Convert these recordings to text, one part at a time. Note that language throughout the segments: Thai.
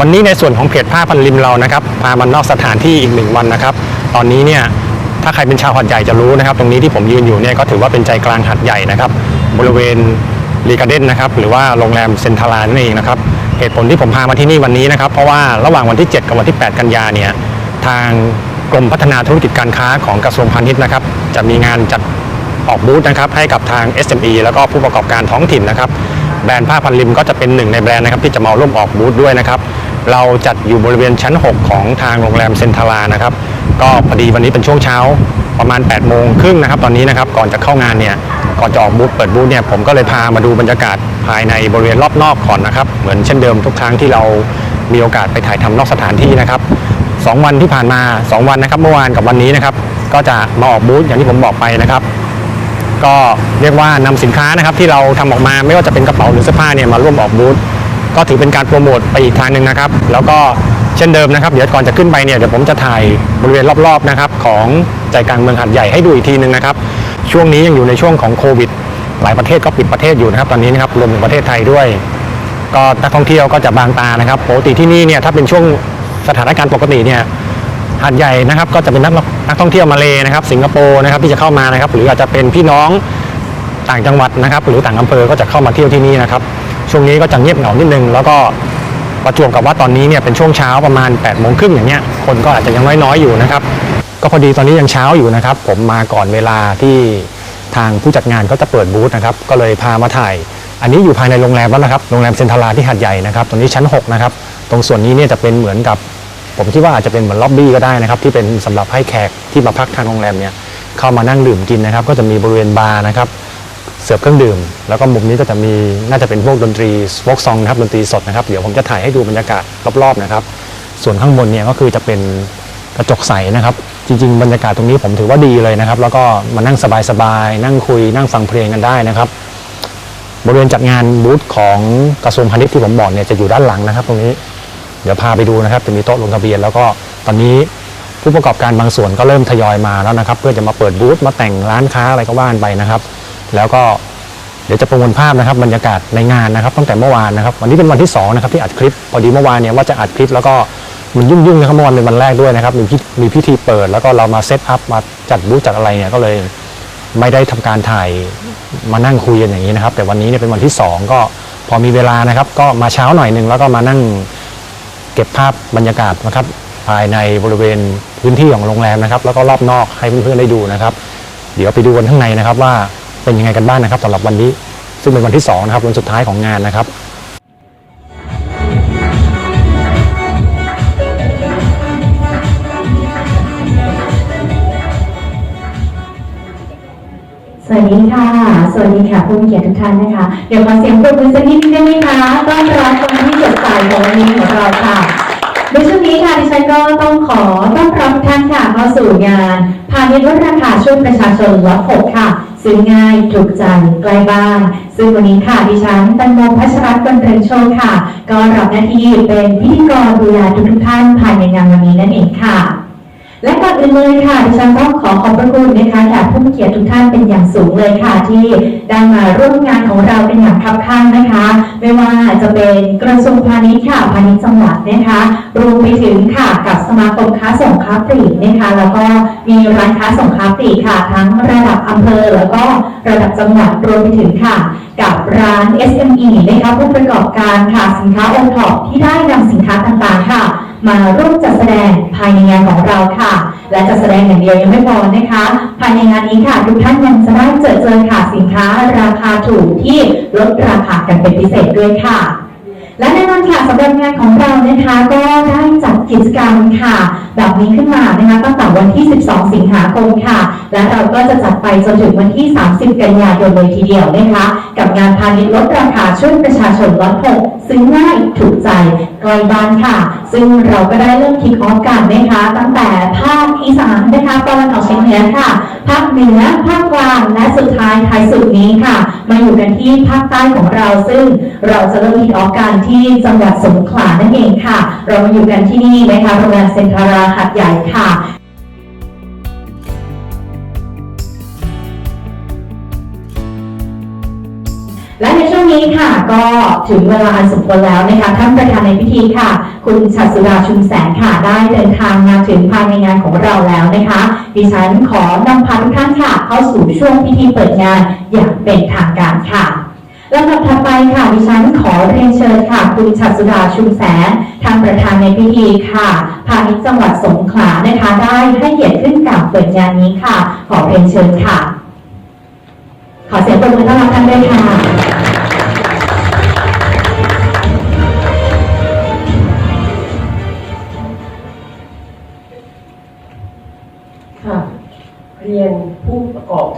วันนี้ในส่วนของเพจผ้าพันริมเรานะครับพามันนอกสถานที่อีกหนึ่งวันนะครับ ตอนนี้เนี่ยถ้าใครเป็นชาวหัดใหญ่จะรู้นะครับ ตรงนี้ที่ผมยืนอยู่เนี่ยก็ถือว่าเป็นใจกลางหัดใหญ่นะครับ บริเวณรีการ์เด้นนะครับหรือว่าโรงแรมเซนทรานั่นเองนะครับเหตุผลที่ผมพามาที่นี่วันนี้นะครับ เพราะว่าระหว่างวันที่ 7 กับวันที่ 8 กันยาเนี่ยทางกรมพัฒนาธุรกิจการค้าของกระทรวงพาณิชย์นะครับ จะมีงานจัดออกบูธนะครับให้กับทาง SME แล้วก็ผู้ประกอบการท้องถิ่นนะครับ แบรนด์ผ้าพันริมก็จะเป็นหนึ่งในแบรนด์นะครับที่จะมาร่วมออกบูธด้วยนะครับ เราจัดอยู่บริเวณชั้น 6 ของทางโรงแรมเซนทรานะครับ ก็พอดีวันนี้เป็นช่วงเช้าประมาณ8โมงครึ่งนะครับตอนนี้นะครับก่อนจะเข้างานเนี่ยก่อนจะออกบูธเปิดบูธเนี่ยผมก็เลยพามาดูบรรยากาศภายในบริเวณรอบนอกก่อนนะครับ เหมือนเช่นเดิมทุกครั้งที่เรามีโอกาสไปถ่ายทำนอกสถานที่นะครับสองวันที่ผ่านมาสองวันนะครับเมื่อวานกับวันนี้นะครับก็จะมาออกบูธอย่างที่ผมบอกไปนะครับ ก็เรียกว่านำสินค้านะครับที่เราทำออกมาไม่ว่าจะเป็นกระเป๋าหรือเสื้อผ้าเนี่ยมาร่วมออกบูธก็ถือเป็นการโปรโมทไปอีกทางหนึ่งนะครับ แล้วก็เช่นเดิมนะครับ เดี๋ยวก่อนจะขึ้นไปเนี่ยเดี๋ยวผมจะถ่ายบริเวณรอบๆนะครับของใจกลางเมืองหัดใหญ่ให้ดูอีกทีหนึ่งนะครับ ช่วงนี้ยังอยู่ในช่วงของโควิด หลายประเทศก็ปิดประเทศอยู่นะครับ ตอนนี้นะครับรวมถึงประเทศไทยด้วย ก็นักท่องเที่ยวก็จะบางตานะครับปกติที่นี่เนี่ยถ้าเป็นช่วงสถานการณ์ปกติเนี่ย หาดใหญ่นะครับ ก็จะเป็นนักนักท่องเที่ยวมาเลนะครับ สิงคโปร์นะครับที่จะเข้ามานะครับ หรืออาจจะเป็นพี่น้องต่างจังหวัดนะครับ หรือต่างอำเภอก็จะเข้ามาเที่ยวที่นี่นะครับ ช่วงนี้ก็จะเงียบเหงานิดนึง แล้วก็ประจวบกับว่าตอนนี้เนี่ยเป็นช่วงเช้าประมาณ8ปดโมงครึ่งอย่างเงี้ยคนก็อาจจะยังน้อยๆอยู่นะครับ ก็พอดีตอนนี้ยังเช้าอยู่นะครับ ผมมาก่อนเวลาที่ทางผู้จัดงานก็จะเปิดบูธนะครับ ก็เลยพามาถ่าย อันนี้อยู่ภายในโรงแรมแล้วนะครับ โรงแรมเซ็นทรัลลาที่หัดใหญ่นะครับ ตรงนี้ชั้น 6 นะครับ ตรงส่วนนี้เนี่ยจะเป็นเหมือนกับ ผมคิดว่าอาจจะเป็นเหมือนล็อบบี้ก็ได้นะครับที่เป็นสำหรับให้แขกที่มาพักทางโรงแรมเนี่ยเข้ามานั่งดื่มกินนะครับ ก็จะมีบริเวณบาร์นะครับเสิร์ฟเครื่องดื่ม แล้วก็มุมนี้ก็จะมีน่าจะเป็นพวกดนตรีวอกซองนะครับดนตรีสดนะครับเดี๋ยวผมจะถ่ายให้ดูบรรยากาศรอบๆนะครับ ส่วนข้างบนเนี่ยก็คือจะเป็นกระจกใสนะครับ จริง ๆ บรรยากาศตรงนี้ผมถือว่าดีเลยนะครับ แล้วก็มานั่งสบายๆนั่งคุยนั่งฟังเพลงกันได้นะครับ บริเวณจัดงานบูธของกระทรวงพาณิชย์ที่ผมบอกเนี่ยจะอยู่ด้านหลังนะครับ ตรงนี้ เดี๋ยวพาไปดูนะครับ จะมีโต๊ะลงทะเบียน แล้วก็ตอนนี้ผู้ประกอบการบางส่วนก็เริ่มทยอยมาแล้วนะครับ เพื่อจะมาเปิดบูธมาแต่งร้านค้าอะไรก็ว่านไปนะครับ แล้วก็เดี๋ยวจะประมวลภาพนะครับบรรยากาศในงานนะครับตั้งแต่เมื่อวานนะครับ วันนี้เป็นวันที่สองนะครับที่อัดคลิปพอดีเมื่อวานเนี่ยว่าจะอัดคลิปแล้วก็มันยุ่งๆนะครับเมื่อวานเป็นวันแรกด้วยนะครับมีพิมีพิธีเปิด แล้วก็เรามาเซตอัพมาจัดบูธจัดอะไรเนี่ยก็เลยไม่ได้ทำการถ่ายมานั่งคุยกันอย่างนี้นะครับ แต่วันนี้เนี่ยเป็นวันที่สองก็พอมีเวลานะครับ ก็มาเช้าหน่อยหนึ่งแล้วก็มานั่ง เก็บภาพบรรยากาศนะครับภายในบริเวณพื้นที่ของโรงแรมนะครับ แล้วก็รอบนอกให้เพื่อนๆได้ดูนะครับ เดี๋ยวไปดูกันข้างในนะครับว่าเป็นยังไงกันบ้างนะครับสำหรับวันนี้ ซึ่งเป็นวันที่สองนะครับวันสุดท้ายของงานนะครับ วัสดีค่ะ สวัสดีค่ะผู้มีเกียรติทุกท่านนะคะ เดี๋ยวขอเสียงปรบมือสักนิดนึงได้ไหมคะ ต้อนรับวันที่สดใสของวันนี้ของเราค่ะในช่วงนี้ค่ะดิฉันก็ต้องขอต้อนรับทุกท่านค่ะเข้าสู่งานพาณิชย์ลดราคาช่วยประชาชนล็อตหกค่ะ ซื้อง่ายถูกใจใกล้บ้านซึ่งวันนี้ค่ะดิฉันตันโมพัชรัตน์กันเรืองโชคค่ะ ก็รับหน้าที่เป็นพิธีกรดูแลทุกท่านภายในงานวันนี้นั่นเองค่ะ และก่อนอื่นเลยค่ะดิฉันต้องขอขอบพระคุณนะคะแขกผู้มีเกียรติทุกท่านเป็นอย่างสูงเลยค่ะ ที่ได้มาร่วมงานของเราเป็นอย่างคับข้างนะคะ ไม่ว่าจะเป็นกระทรวงพาณิชย์ค่ะพาณิชย์จังหวัดนะคะรวมไปถึงค่ะกับสมาคมค้าส่งค้าปลีกนะคะ แล้วก็มีร้านค้าส่งค้าปลีกค่ะ ทั้งระดับอำเภอแล้วก็ระดับจังหวัดรวมไปถึงค่ะ กับร้าน SME นะคะผู้ประกอบการค่ะสินค้าโอท็อปที่ได้นำสินค้าต่างๆค่ะ มาร่วมจัดแสดงภายในงานของเราค่ะ และจัดแสดงอย่างเดียวยังไม่พอนะคะ ภายในงานนี้ค่ะ ทุกท่านยังจะได้เจอเจอค่ะสินค้าราคาถูกที่ลดราคากันเป็นพิเศษด้วยค่ะ และแน่นอนค่ะสำหรับงานของเรานะคะก็ได้จัดกิจกรรมค่ะ แบบนี้ขึ้นมานะคะตั้งแต่วันที่ 12 สิงหาคมค่ะ และเราก็จะจัดไปจนถึงวันที่ 30 กันยายนเลยทีเดียวนะคะ กับงานพาณิชย์ลดราคาช่วยประชาชนลดหกซื้อง่ายถูกใจใกล้บ้านค่ะ ซึ่งเราก็ได้เริ่มคิกออฟกันนะคะ ตั้งแต่ภาคอีสานนะคะตะวันออกเฉียงเหนือค่ะภาคเหนือภาคกลางและสุดท้ายท้ายสุดนี้ค่ะ มา อยู่กันที่ภาคใต้ของเราซึ่งเราจะเริ่มคิกออกกันที่จังหวัดสงขลานั่นเองค่ะ เรามาอยู่กันที่นี่นะคะโรงแรมเซ็นทราหัดใหญ่ค่ะและใน นี้ค่ะก็ถึงเวลาอันสมควรแล้วนะคะท่านประธานในพิธีค่ะ คุณชัดสุดาชุมแสงค่ะ ได้เดินทางมาถึงภายในงานของเราแล้วนะคะ ดิฉันขอนำพาทุกท่านค่ะ เข้าสู่ช่วงพิธีเปิดงานอย่างเป็นทางการค่ะลำดับถัดไปค่ะดิฉันขอเรียนเชิญค่ะ คุณชัดสุดาชุมแสงทางประธานในพิธีค่ะพาณิชย์จังหวัดสงขลานะคะ ได้ให้เกียรติขึ้นกล่าวเปิดงานนี้ค่ะ ขอเรียนเชิญค่ะ ขอเสียงปรบมือต้อนรับท่านด้วยค่ะค่ะ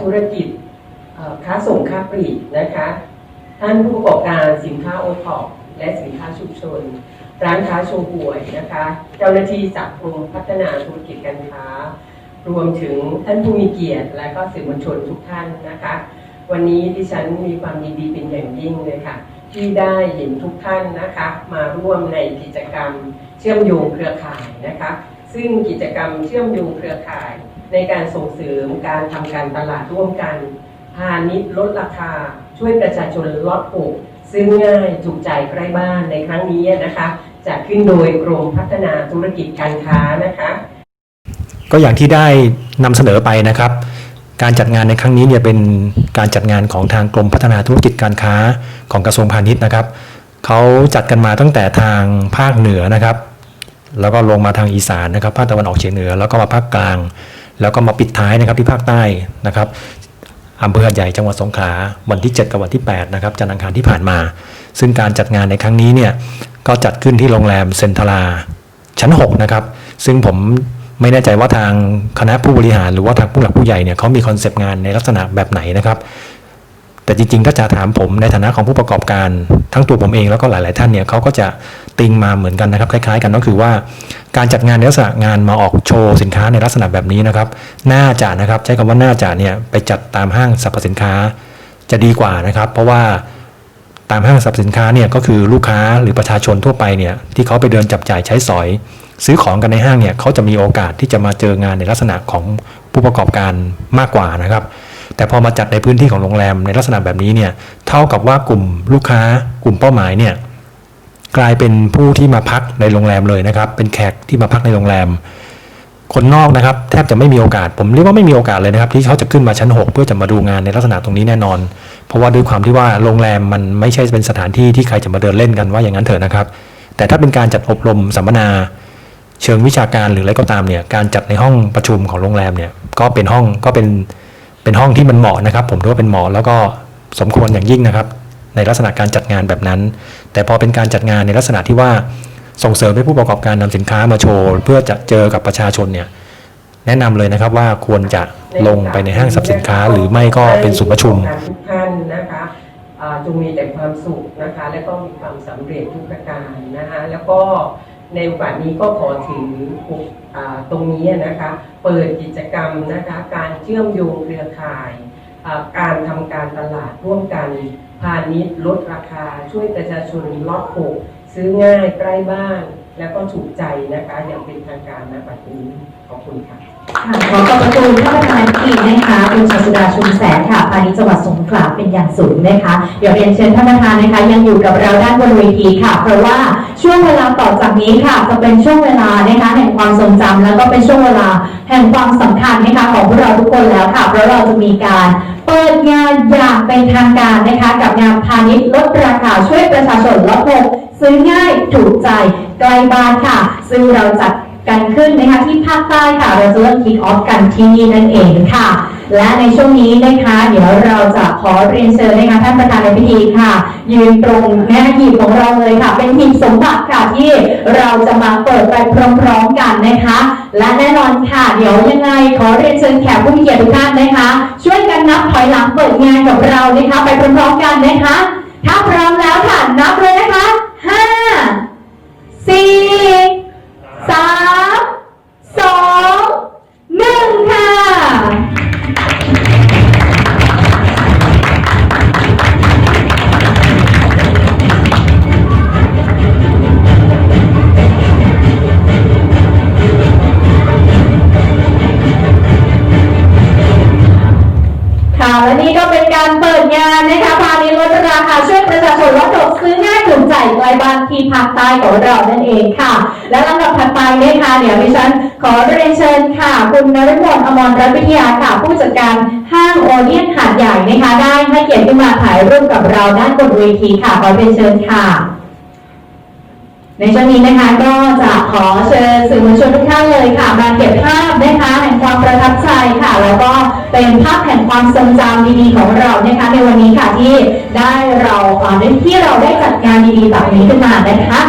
ธุรกิจค้าส่งค้าปลีกนะคะ ท่านผู้ประกอบการสินค้าโอท็อปและสินค้าชุมชน ร้านค้าโชว์หวยนะคะ เจ้าหน้าที่จากกรมพัฒนาธุรกิจการค้า รวมถึงท่านผู้มีเกียรติ และก็สื่อมวลชนทุกท่านนะคะ วันนี้ดิฉันมีความยินดีเป็นอย่างยิ่งเลยค่ะ ที่ได้เห็นทุกท่านนะคะ มาร่วมในกิจกรรมเชื่อมโยงเครือข่ายนะคะ ซึ่งกิจกรรมเชื่อมโยงเครือข่าย ในการส่งเสริมการทำการตลาดร่วมกัน พาณิชย์ลดราคา ช่วยประชาชนลดปกซื้อง่ายถูกใจใกล้บ้านในครั้งนี้นะคะจัดขึ้นโดยกรมพัฒนาธุรกิจการค้านะคะ ก็อย่างที่ได้นำเสนอไปนะครับ การจัดงานในครั้งนี้เนี่ยเป็นการจัดงานของทางกรมพัฒนาธุรกิจการค้าของกระทรวงพาณิชย์นะครับเขาจัดกันมาตั้งแต่ทางภาคเหนือนะครับ แล้วก็ลงมาทางอีสานนะครับ ภาคตะวันออกเฉียงเหนือแล้วก็มาภาคกลาง แล้วก็มาปิดท้ายนะครับที่ภาคใต้นะครับอำเภอใหญ่จังหวัดสงขลาวันที่ 7 กับวันที่ 8 นะครับจันทร์อังคารที่ผ่านมา ซึ่งการจัดงานในครั้งนี้เนี่ยก็จัดขึ้นที่โรงแรมเซนทราชั้น 6 นะครับ ซึ่งผมไม่แน่ใจว่าทางคณะผู้บริหารหรือว่าทางผู้หลักผู้ใหญ่เนี่ยเขามีคอนเซปต์งานในลักษณะแบบไหนนะครับ แต่จริงๆ ถ้าจะถามผมในฐานะของผู้ประกอบการทั้งตัวผมเองแล้วก็หลาย ๆ ท่านเนี่ยเขาก็จะ ติงมาเหมือนกันนะครับคล้ายๆ กันก็คือว่าการจัดงานในลักษณะงานมาออกโชว์สินค้าในลักษณะแบบนี้นะครับน่าจะนะครับใช้คำว่าน่าจะเนี่ยไปจัดตามห้างสรรพสินค้าจะดีกว่านะครับ เพราะว่าตามห้างสรรพสินค้าเนี่ยก็คือลูกค้าหรือประชาชนทั่วไปเนี่ยที่เขาไปเดินจับจ่ายใช้สอย ซื้อของกันในห้างเนี่ยเขาจะมีโอกาสที่จะมาเจองานในลักษณะของผู้ประกอบการมากกว่านะครับ แต่พอมาจัดในพื้นที่ของโรงแรมในลักษณะแบบนี้เนี่ยเท่ากับว่ากลุ่มลูกค้ากลุ่มเป้าหมายเนี่ย กลายเป็นผู้ที่มาพักในโรงแรมเลยนะครับ เป็นแขกที่มาพักในโรงแรม คนนอกนะครับ แทบจะไม่มีโอกาส ผมเรียกว่าไม่มีโอกาสเลยนะครับ ที่เขาจะขึ้นมาชั้น 6 เพื่อจะมาดูงานในลักษณะตรงนี้แน่นอน เพราะว่าด้วยความที่ว่าโรงแรมมันไม่ใช่เป็นสถานที่ที่ใครจะมาเดินเล่นกันว่าอย่างนั้นเถอะนะครับ แต่ถ้าเป็นการจัดอบรมสัมมนาเชิงวิชาการหรืออะไรก็ตามเนี่ย การจัดในห้องประชุมของโรงแรมเนี่ย ก็เป็นห้องก็เป็นเป็นห้องที่มันเหมาะนะครับ ผมถือว่าเป็นเหมาะแล้วก็สมควรอย่างยิ่งนะครับ ในลักษณะการจัดงานแบบนั้น แต่พอเป็นการจัดงานในลักษณะที่ว่าส่งเสริมให้ผู้ประกอบการนำสินค้ามาโชว์ เพื่อจะเจอกับประชาชนเนี่ยแนะนำเลยนะครับว่าควรจะลงไปในห้างสรรพสินค้า หรือไม่ก็เป็นศูนย์ประชุมทุกท่านนะคะอ่าจงมีแต่ความสุขนะคะ และก็มีความสำเร็จทุกประการนะคะแล้วก็ในโอกาสนี้ก็ขอถืออ่าตรงนี้นะคะเปิดกิจกรรมนะคะการเชื่อมโยงเครือข่ายอ่าการทำการตลาดร่วมกัน พาณิชย์ลดราคาช่วยประชาชนลดโขกซื้อง่ายใกล้บ้าน แล้วก็ถูกใจนะคะอย่างเป็นทางการณบัดนี้ขอบคุณค่ะค่ะขอขอบพระคุณท่านประธานพิธีนะคะคุณชัสุดาชุมแสงค่ะพาณิชย์จังหวัดสงขลาเป็นอย่างสูงนะคะเดี๋ยวเรียนเชิญท่านประธานนะคะ ยังอยู่กับเราด้านบนเวทีค่ะ เพราะว่าช่วงเวลาต่อจากนี้ค่ะ จะเป็นช่วงเวลานะคะแห่งความทรงจำแล้วก็เป็นช่วงเวลาแห่งความสำคัญนะคะของพวกเราทุกคนแล้วค่ะเพราะเราจะมีการ เปิดงานอย่างเป็นทางการนะคะกับงานพาณิชย์ลดราคาช่วยประชาชนลดโลกซื้อง่ายถูกใจใกล้บ้านค่ะ ซึ่งเราจัดกันขึ้นนะคะที่ภาคใต้ค่ะ เราจะเริ่มคิกออฟกันที่นี่นั่นเองค่ะ และในช่วงนี้นะคะ เดี๋ยวเราจะขอเรียนเชิญนะคะท่านประธานในพิธีค่ะ ยืนตรงหน้าหีบของเราเลยค่ะ เป็นหีบสมบัติค่ะที่เราจะมาเปิดไปพร้อมๆกันนะคะ และแน่นอนค่ะ เดี๋ยวยังไงขอเรียนเชิญแขกผู้มีเกียรติทุกท่านนะคะ ช่วยกันนับถอยหลังเปิดงานกับเรานะคะ ไปพร้อมๆกันนะคะ ถ้าพร้อมแล้วค่ะนับเลยนะคะห้าสี่ นั่นเองค่ะ และลำดับถัดไปนะคะเดี๋ยวดิฉันขอเรียนเชิญค่ะ คุณนฤมลอมรรัตน์วิทยาค่ะผู้จัดการห้างโอเดียนหาดใหญ่นะคะได้ให้เกียรติขึ้นมาถ่ายรูปกับเราด้านบนเวทีค่ะขอเรียนเชิญค่ะในช่วงนี้นะคะก็จะขอเชิญสื่อมวลชนทุกท่านเลยค่ะ มาเก็บภาพนะคะแห่งความประทับใจค่ะ แล้วก็เป็นภาพแห่งความทรงจำดีๆของเรานะคะในวันนี้ค่ะที่ได้เราเอ่อที่เราได้จัดงานดีๆแบบนี้ขึ้นมานะคะ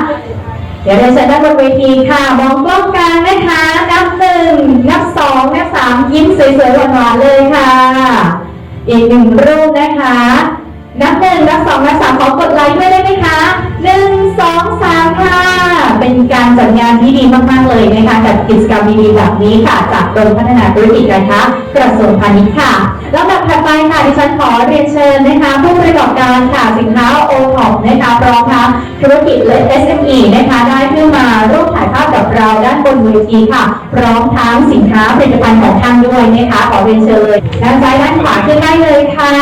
เดี๋ยวเราจะด้านบนเวทีค่ะ มองกล้องกลางนะคะ นับหนึ่ง นับสอง นับสามยิ้มสวยๆหวานๆเลยค่ะ อีกหนึ่งรูปนะคะ นับหนึ่งนับสองนับสามขอกดไลค์ด้วยได้ไหมคะหนึ่งสองสามค่ะเป็นการจัดงานที่ดีมาก ๆ เลยนะคะกับกิจกรรมดีๆแบบนี้ค่ะ จากกรมพัฒนาธุรกิจการค้ากระทรวงพาณิชย์ค่ะลำดับถัดไปค่ะดิฉันขอเรียนเชิญนะคะ ผู้ประกอบการค่ะสินค้าโอท็อปนะคะพร้อมทั้งธุรกิจและ SME นะคะได้ขึ้นมาร่วมถ่ายภาพกับเราด้านบนเวทีค่ะ พร้อมทั้งสินค้าผลิตภัณฑ์ของท่านด้วยนะคะขอเรียนเชิญเลยด้านซ้ายด้านขวาขึ้นได้เลยค่ะ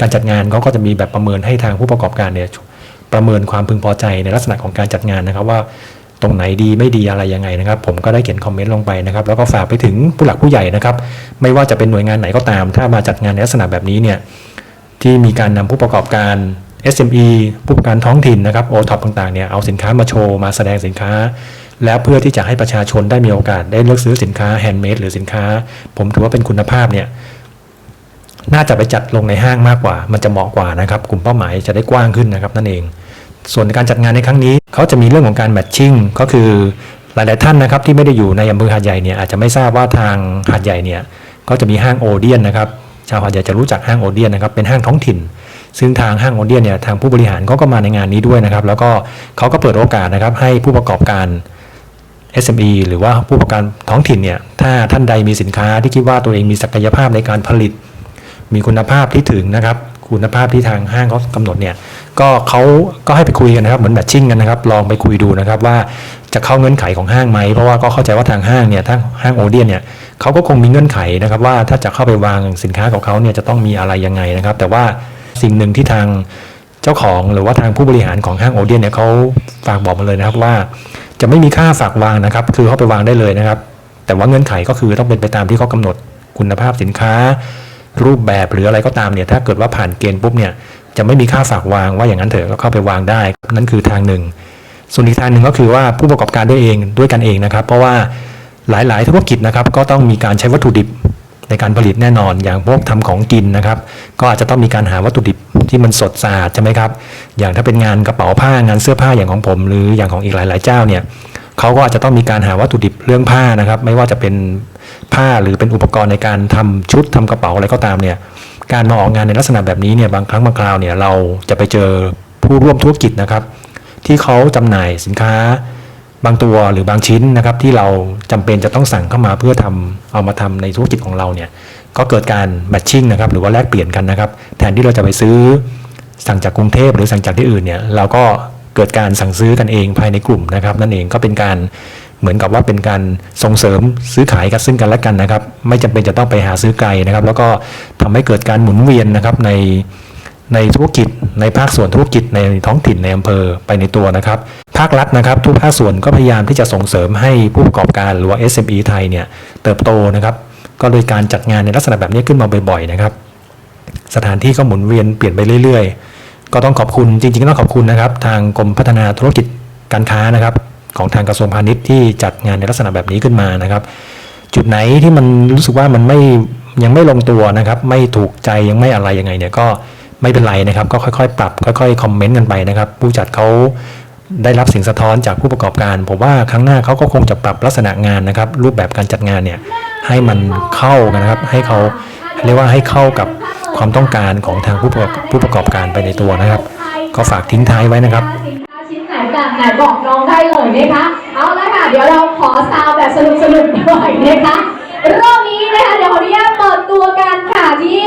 การจัดงานเขาก็จะมีแบบประเมินให้ทางผู้ประกอบการเนี่ยประเมินความพึงพอใจในลักษณะของการจัดงานนะครับว่าตรงไหนดีไม่ดีอะไรยังไงนะครับ ผมก็ได้เขียนคอมเมนต์ลงไปนะครับ แล้วก็ฝากไปถึงผู้หลักผู้ใหญ่นะครับ ไม่ว่าจะเป็นหน่วยงานไหนก็ตาม ถ้ามาจัดงานในลักษณะแบบนี้เนี่ยที่มีการนำผู้ประกอบการ SME ผู้ประกอบการท้องถิ่นนะครับโอท็อปต่างๆเนี่ยเอาสินค้ามาโชว์มาแสดงสินค้า แล้วเพื่อที่จะให้ประชาชนได้มีโอกาสได้เลือกซื้อสินค้าแฮนด์เมดหรือสินค้า ผมถือว่าเป็นคุณภาพเนี่ย น่าจะไปจัดลงในห้างมากกว่า มันจะเหมาะกว่านะครับ กลุ่มเป้าหมายจะได้กว้างขึ้นนะครับนั่นเอง ส่วนการจัดงานในครั้งนี้เขาจะมีเรื่องของการแมทชิ่งก็คือหลาย ๆ ท่านนะครับที่ไม่ได้อยู่ในอำเภอหาดใหญ่เนี่ยอาจจะไม่ทราบว่าทางหาดใหญ่เนี่ยก็จะมีห้างโอเดียนนะครับชาวหาดใหญ่จะรู้จักห้างโอเดียนนะครับเป็นห้างท้องถิ่น ซึ่งทางห้างโอเดียนเนี่ยทางผู้บริหารเขาก็มาในงานนี้ด้วยนะครับ แล้วก็เขาก็เปิดโอกาสนะครับให้ผู้ประกอบการ SME หรือว่าผู้ประกอบการท้องถิ่นเนี่ยถ้าท่านใดมีสินค้าที่คิดว่าตัวเองมีศักยภาพในการผลิต มีคุณภาพที่ถึงนะครับ คุณภาพที่ทางห้างเขากำหนดเนี่ยก็เขาก็ให้ไปคุยกันนะครับเหมือนแมทชิ่งกันนะครับ ลองไปคุยดูนะครับว่าจะเข้าเงื่อนไขของห้างไหมเพราะว่าก็เข้าใจว่าทางห้างเนี่ยทางห้างโอเดียนเนี่ยเขาก็คงมีเงื่อนไขนะครับ ว่าถ้าจะเข้าไปวางสินค้าของเขาเนี่ยจะต้องมีอะไรยังไงนะครับ แต่ว่าสิ่งหนึ่งที่ทางเจ้าของหรือว่าทางผู้บริหารของห้างโอเดียนเนี่ยเขาฝากบอกมาเลยนะครับว่า จะไม่มีค่าฝากวางนะครับ คือเข้าไปวางได้เลยนะครับ แต่ว่าเงื่อนไขก็คือต้องเป็นไปตามที่เขากำหนดคุณภาพสินค้า รูปแบบหรืออะไรก็ตามเนี่ยถ้าเกิดว่าผ่านเกณฑ์ปุ๊บเนี่ยจะไม่มีค่าฝากวางว่าอย่างนั้นเถอะก็เข้าไปวางได้ นั่นคือทางหนึ่ง ส่วนอีกทางหนึ่งก็คือว่าผู้ประกอบการด้วยเองด้วยกันเองนะครับ เพราะว่าหลาย ๆ ธุรกิจนะครับก็ต้องมีการใช้วัตถุดิบในการผลิตแน่นอนอย่างพวกทำของกินนะครับ ก็อาจจะต้องมีการหาวัตถุดิบที่มันสดสะอาดใช่ไหมครับ อย่างถ้าเป็นงานกระเป๋าผ้างานเสื้อผ้าอย่างของผม หรืออย่างของอีกหลาย ๆ เจ้าเนี่ยเขาก็อาจจะต้องมีการหาวัตถุดิบเรื่องผ้านะครับ ไม่ว่าจะเป็น ผ้าหรือเป็นอุปกรณ์ในการทำชุดทำกระเป๋าอะไรก็ตามเนี่ยการมาออกงานในลักษณะแบบนี้เนี่ยบางครั้งบางคราวเนี่ยเราจะไปเจอผู้ร่วมธุรกิจนะครับ ที่เขาจำหน่ายสินค้าบางตัวหรือบางชิ้นนะครับที่เราจำเป็นจะต้องสั่งเข้ามาเพื่อทำเอามาทำในธุรกิจของเราเนี่ยก็เกิดการแมทชิ่งนะครับหรือว่าแลกเปลี่ยนกันนะครับ แทนที่เราจะไปซื้อสั่งจากกรุงเทพหรือสั่งจากที่อื่นเนี่ยเราก็เกิดการสั่งซื้อกันเองภายในกลุ่มนะครับ นั่นเองก็เป็นการ เหมือนกับว่าเป็นการส่งเสริมซื้อขายกันซึ่งกันและกันนะครับ ไม่จำเป็นจะต้องไปหาซื้อไกลนะครับ แล้วก็ทำให้เกิดการหมุนเวียนนะครับในในธุรกิจในภาคส่วนธุรกิจในท้องถิ่นในอำเภอไปในตัวนะครับ ภาครัฐนะครับ ทุกภาคส่วนก็พยายามที่จะส่งเสริมให้ผู้ประกอบการหรือว่า SME ไทยเนี่ยเติบโตนะครับ ก็โดยการจัดงานในลักษณะแบบนี้ขึ้นมาบ่อยๆนะครับ สถานที่ก็หมุนเวียนเปลี่ยนไปเรื่อย ๆ ก็ต้องขอบคุณจริงๆก็ต้องขอบคุณนะครับ ทางกรมพัฒนาธุรกิจการค้านะครับ ของทางกระทรวงพาณิชย์ที่จัดงานในลักษณะแบบนี้ขึ้นมานะครับ จุดไหนที่มันรู้สึกว่ามันไม่ยังไม่ลงตัวนะครับ ไม่ถูกใจยังไม่อะไรยังไงเนี่ยก็ไม่เป็นไรนะครับ ก็ค่อยๆ ปรับ ค่อยๆคอมเมนต์กันไปนะครับ ผู้จัดเขาได้รับสียงสะท้อนจากผู้ประกอบการผมว่าครั้งหน้าเขาก็คงจะปรับลักษณะงานนะครับ รูปแบบการจัดงานเนี่ยให้มันเข้ากันนะครับ ให้เขาเรียกว่าให้เข้ากับความต้องการของทางผู้ประกอบผู้ประกอบการไปในตัวนะครับ ก็ฝากทิ้งท้ายไว้นะครับ นค้าชิ้นไหนแบบไหนบอกน้องได้เลยนะคะ เอาละค่ะ เดี๋ยวเราขอซาวแบบสนุกสนุกๆหน่อยนะคะรอบนี้นะคะเดี๋ยวขออนุญาตเปิดตัวกันค่ะ ที่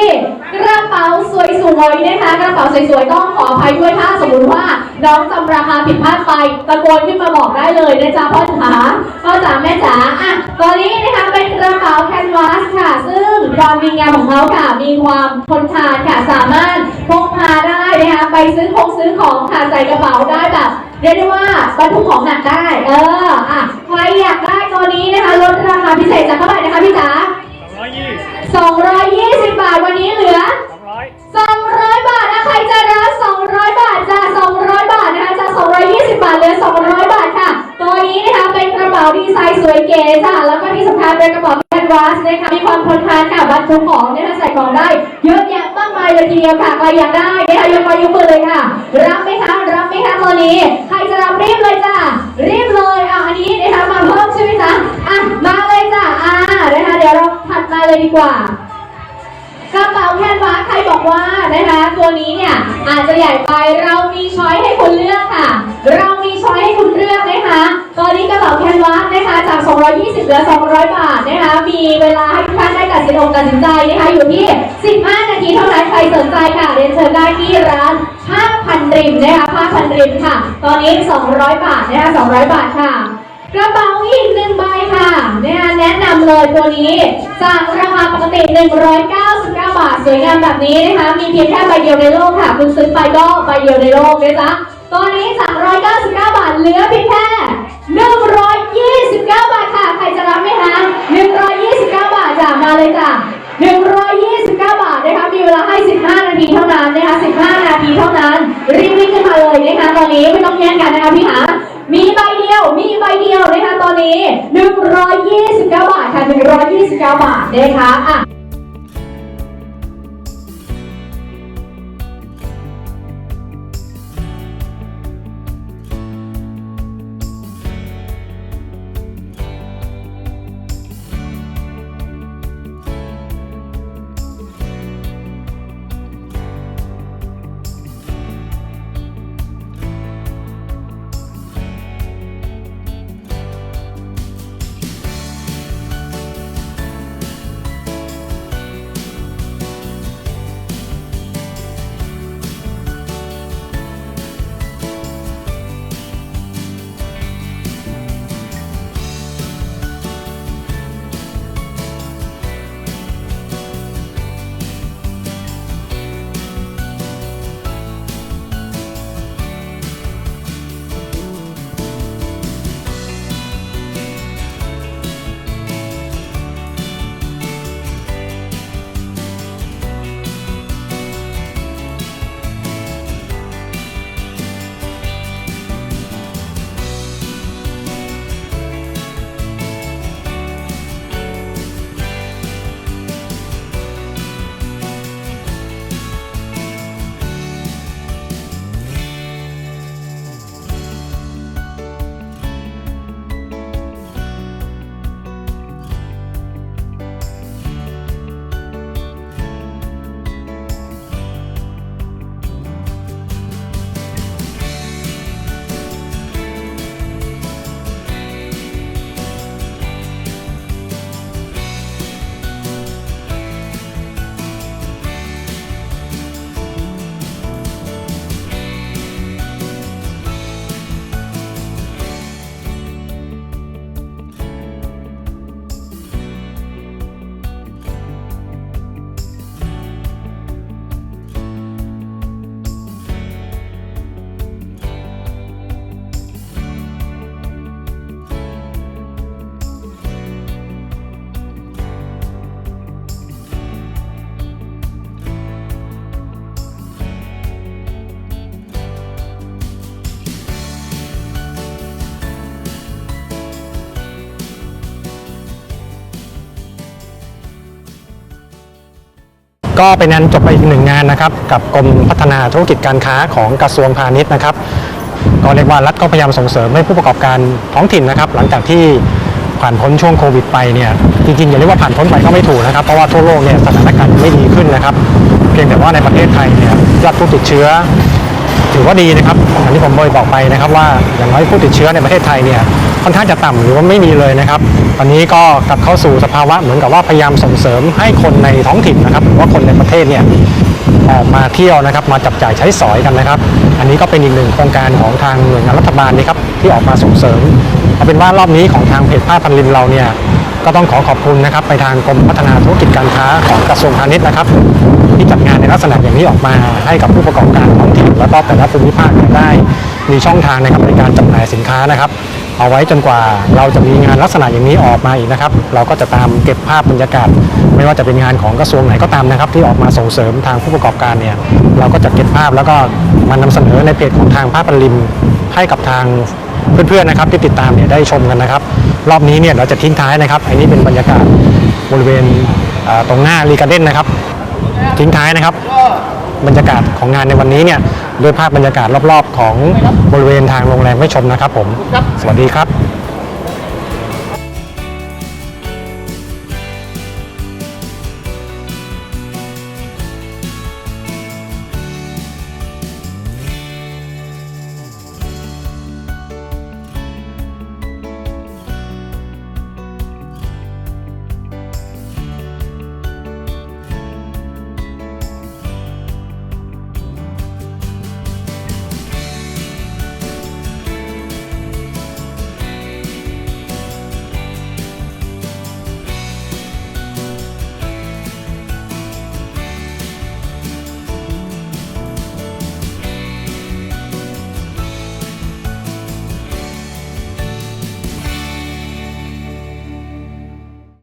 กระเป๋าสวยๆนะคะกระเป๋าสวยๆต้องขออภัยด้วยถ้าสมมติว่าน้องจำราคาผิดพลาดไปตะโกนขึ้นมาบอกได้เลยนะจ๊ะพ่อจ๋าพ่อจ๋าแม่จ๋าอะตอนนี้นะคะเป็นกระเป๋าแคนวาสค่ะ ซึ่งความดีงามของเขาค่ะมีความทนทานค่ะสามารถพกพาได้นะคะไปซื้อของซื้อของค่ะใส่กระเป๋าได้แบบเรียกได้ว่าบรรทุกของหนักได้ เอออะใครอยากได้ตัวนี้นะคะลดราคาพิเศษจากเท่าไหร่นะคะพี่จ๋า 220 บาทวันนี้เหลือ200 บาทนะใครจะรับ200 บาทจ้ะ200 บาทนะคะจาก220 บาทเหลือ 200 บาทค่ะ ตัวนี้นะคะเป็นกระเป๋าดีไซน์สวยเก๋จ้ะแล้วก็ที่สำคัญเป็นกระเป๋าแคนวาสนะคะมีความทนทานค่ะบรรทุกของนะคะใส่ของได้ เยอะแยะมากมายเลยทีเดียวค่ะใครอยากได้นะคะยกมือยกมือเลยค่ะ รับไหมคะรับไหมคะตัวนี้ ใครจะรับรีบเลยจ้ะรีบเลยอะอันนี้นะคะมาเพิ่มใช่ไหมจ๊ะอะมาเลยจ้ะอ่านะคะเดี๋ยวเราถัด มาเลยดีกว่ากระเป๋าแคนวาสใครบอกว่านะคะ ตัวนี้เนี่ยอาจจะใหญ่ไปเรามีช้อยให้คุณเลือกค่ะ เรามีช้อยให้คุณเลือกนะคะ ตอนนี้กระเป๋าแคนวาสนะคะจาก 220เหลือ 200 บาทนะคะ มีเวลาให้ทุกท่านได้ตัดสินอกตัดสินใจนะคะอยู่ที่ 15 นาทีเท่านั้นใครสนใจค่ะเรียนเชิญได้ที่ร้านผ้าพันริมนะคะผ้าพันริมค่ะ ตอนนี้ 200 บาทนะคะ200 บาทค่ะ กระเป๋าอีกหนึ่งใบค่ะนะคะแนะนำเลยตัวนี้จากราคาปกติ 199 บาท สวยงามแบบนี้นะคะ มีเพียงแค่ใบเดียวในโลกค่ะ คุณซื้อไปก็ใบเดียวในโลกนะจ๊ะตอนนี้จาก199 บาท เหลือเพียงแค่ 129 บาทค่ะ ใครจะรับไหมคะ 129 บาทจ้ะมาเลยจ้ะ129 บาทนะคะ มีเวลาให้ 15 นาทีเท่านั้นนะคะ 15 นาทีเท่านั้น รีบวิ่งกันมาเลยนะคะ ตอนนี้ไม่ต้องแย่งกันนะคะพี่หา มีใบเดียว มีใบเดียวนะคะตอนนี้ 129 บาทค่ะ 129 บาทนะคะอะ ก็เป็นนั้นจบไปอีกหนึ่งงานนะครับ กับกรมพัฒนาธุรกิจการค้าของกระทรวงพาณิชย์นะครับ ก็เรียกว่ารัฐก็พยายามส่งเสริมให้ผู้ประกอบการท้องถิ่นนะครับ หลังจากที่ผ่านพ้นช่วงโควิดไปเนี่ยจริงๆอย่าเรียกว่าผ่านพ้นไปก็ไม่ถูกนะครับ เพราะว่าทั่วโลกเนี่ยสถานการณ์ไม่ดีขึ้นนะครับ เพียงแต่ว่าในประเทศไทยเนี่ยยอดผู้ติดเชื้อ ถือว่าดีนะครับอย่างที่ผมเคยบอกไปนะครับ ว่าอย่างน้อยผู้ติดเชื้อในประเทศไทยเนี่ย ค่อนข้างจะต่ำหรือว่าไม่มีเลยนะครับ ตอนนี้ก็กลับเข้าสู่สภาวะเหมือนกับว่าพยายามส่งเสริมให้คนในท้องถิ่นนะครับหรือว่าคนในประเทศเนี่ยออกมาเที่ยวนะครับมาจับจ่ายใช้สอยกันนะครับ อันนี้ก็เป็นอีกหนึ่งโครงการของทางหน่วยงานรัฐบาลนี่ครับที่ออกมาส่งเสริมเอาเป็นว่ารอบนี้ของทางเพจผ้าพันริมเราเนี่ยก็ต้องขอขอบคุณนะครับไปทางกรมพัฒนาธุรกิจการค้าของกระทรวงพาณิชย์นะครับ ที่จัดงานในลักษณะอย่างนี้ออกมาให้กับผู้ประกอบการท้องถิ่นแล้วก็แต่ละภูมิภาคได้มีช่องทางนะครับในการจำหน่ายสินค้านะครับ เอาไว้จนกว่าเราจะมีงานลักษณะอย่างนี้ออกมาอีกนะครับ เราก็จะตามเก็บภาพบรรยากาศ ไม่ว่าจะเป็นงานของกระทรวงไหนก็ตามนะครับ ที่ออกมาส่งเสริมทางผู้ประกอบการเนี่ยเราก็จะเก็บภาพแล้วก็มานำเสนอในเพจของทางภาพบรรลิมให้กับทางเพื่อนๆนะครับที่ติดตามเนี่ยได้ชมกันนะครับ รอบนี้เนี่ยเราจะทิ้งท้ายนะครับอันนี้เป็นบรรยากาศบริเวณตรงหน้ารีการ์เด้นนะครับ ทิ้งท้ายนะครับ บรรยากาศของงานในวันนี้เนี่ย ด้วยภาพบรรยากาศรอบๆ ของบริเวณทางโรงแรมไว้ชมนะครับผม สวัสดีครับ